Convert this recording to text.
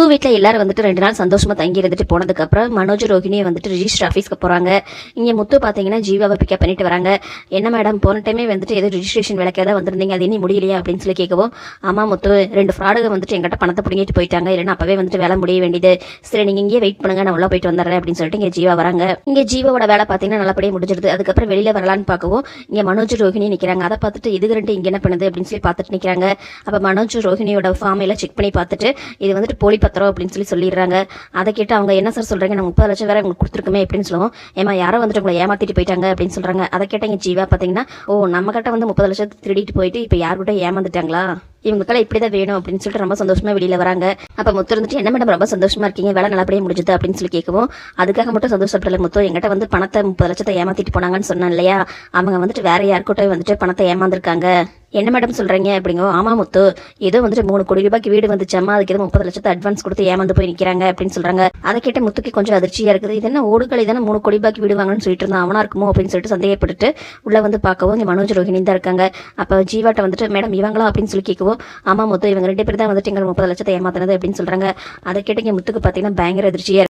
புது வீட்டில் எல்லாரும் வந்துட்டு ரெண்டு நாள் சந்தோஷமா தங்கி இருந்துட்டு போனதுக்கப்புறம் மனோஜ் ரோஹிணியை வந்துட்டு ரிஜிஸ்டர் ஆஃபீஸ்க்கு போகிறாங்க இங்கே முத்து பார்த்தீங்கன்னா ஜீவாவை பிக்கப் பண்ணிட்டு வராங்க. என்ன மேடம் போன டைமே வந்துட்டு ஏதோ ரிஜிஸ்ட்ரேஷன் வேலைக்காக தான் வந்திருந்தீங்க? அது இனி முடியலையா? அப்படின்னு சொல்லி கேட்கவும் ஆமா முத்து ரெண்டு ஃப்ராடுக வந்துட்டு எங்கிட்ட பணத்தை பிடிங்கிட்டு போயிட்டாங்க. இல்லைன்னா அப்பவே வந்துட்டு வேலை முடிய வேண்டியது. சரி நீங்கள் இங்கேயே வெயிட் பண்ணுங்க நான் உள்ள போயிட்டு வந்துடுறேன் அப்படின்னு சொல்லிட்டு இங்கே ஜீவா வராங்க. இங்கே ஜீவாவோட வேலை பார்த்தீங்கன்னா நல்லபடியாக முடிஞ்சிருது அதுக்கப்புறம் வெளியில வரலான்னு பார்க்கவும் இங்கே மனோஜ் ரோஹிணி நிற்கிறாங்க அதை பார்த்துட்டு இது ரெண்டு இங்கே என்ன பண்ணுது அப்படின்னு சொல்லி பார்த்துட்டு நிற்கிறாங்க அப்போ மனோஜ் ரோஹிணியோட ஃபார்ம் எல்லாம் செக் பண்ணி பார்த்துட்டு இது வந்துட்டு போலி பத்திரம் அப்படின்னு சொல்லி சொல்லிடுறாங்க. அதை கேட்டு அவங்க என்ன சார் சொல்கிறீங்க நான் முப்பது லட்சம் வேறு உங்களுக்கு கொடுத்துருக்குமே அப்படின்னு சொல்லுவோம். ஏமா யாரோ வந்துட்டு உங்களை ஏமாற்றிட்டு போயிட்டாங்க அப்படின்னு சொல்கிறாங்க அதை கேட்டாங்க ஜீவா பார்த்தீங்கன்னா ஓ நம்ம கிட்ட வந்து முப்பது லட்சத்தை திருடிட்டு போயிட்டு இப்போ யார் ஏமாந்துட்டாங்களா? இவங்களுக்கெல்லாம் இப்படி தான் வேணும் அப்படின்னு சொல்லிட்டு ரொம்ப சந்தோஷமாக வெளியில் வராங்க. அப்போ முத்து இருந்துட்டு என்ன மேடம் ரொம்ப சந்தோஷமாக இருக்கீங்க? வேலை நல்லபடியா முடிஞ்சது? அப்படின்னு சொல்லி கேட்கவும் அதுக்காக மட்டும் சந்தோஷப்படல முத்து. எங்கிட்ட வந்து பணத்தை முப்பது லட்சத்தை ஏமாற்றிட்டு போனாங்கன்னு சொன்னேன் இல்லையா? அவங்க வந்துட்டு வேற யாருக்கிட்ட வந்துட்டு பணத்தை ஏமாந்துருக்காங்க. என்ன மேடம் சொல்கிறீங்க அப்படிங்கோ ஆமா முத்து. ஏதோ வந்துட்டு மூணு கோடி ரூபாய்க்கு வீடு வந்துச்சாமா அதுக்கு ஏதோ முப்பது லட்சத்தை அட்வான்ஸ் கொடுத்து ஏமாந்து போய் நிற்கிறாங்க அப்படின்னு சொல்கிறாங்க அதை கேட்ட முத்துக்கு கொஞ்சம் அதிர்ச்சியாக இருக்குது. இது என்ன ஓடுகளை தானே? மூணு கோடி ரூபாய்க்கு வீடு வாங்கணும்னு சொல்லிட்டு இருந்தான் அவனா இருக்குமோ அப்படின்னு சொல்லிட்டு சந்தேகப்பட்டுட்டு உள்ள வந்து பார்க்கவும் இங்கே மனோஜ் ரோஹிணி தான் இருக்காங்க. அப்போ ஜீவாட்ட வந்துட்டு மேடம் இவங்களா? அப்படின்னு சொல்லி கேட்கவும் ஆமா முத்து இவங்க ரெண்டு பேர் தான் வந்துட்டு எங்களுக்கு முப்பது லட்சத்தை ஏமாத்தினது அப்படின்னு சொல்கிறாங்க அதை கேட்டு இங்கே முத்துக்கு பார்த்தீங்கன்னா பயங்கர அதிர்ச்சியாக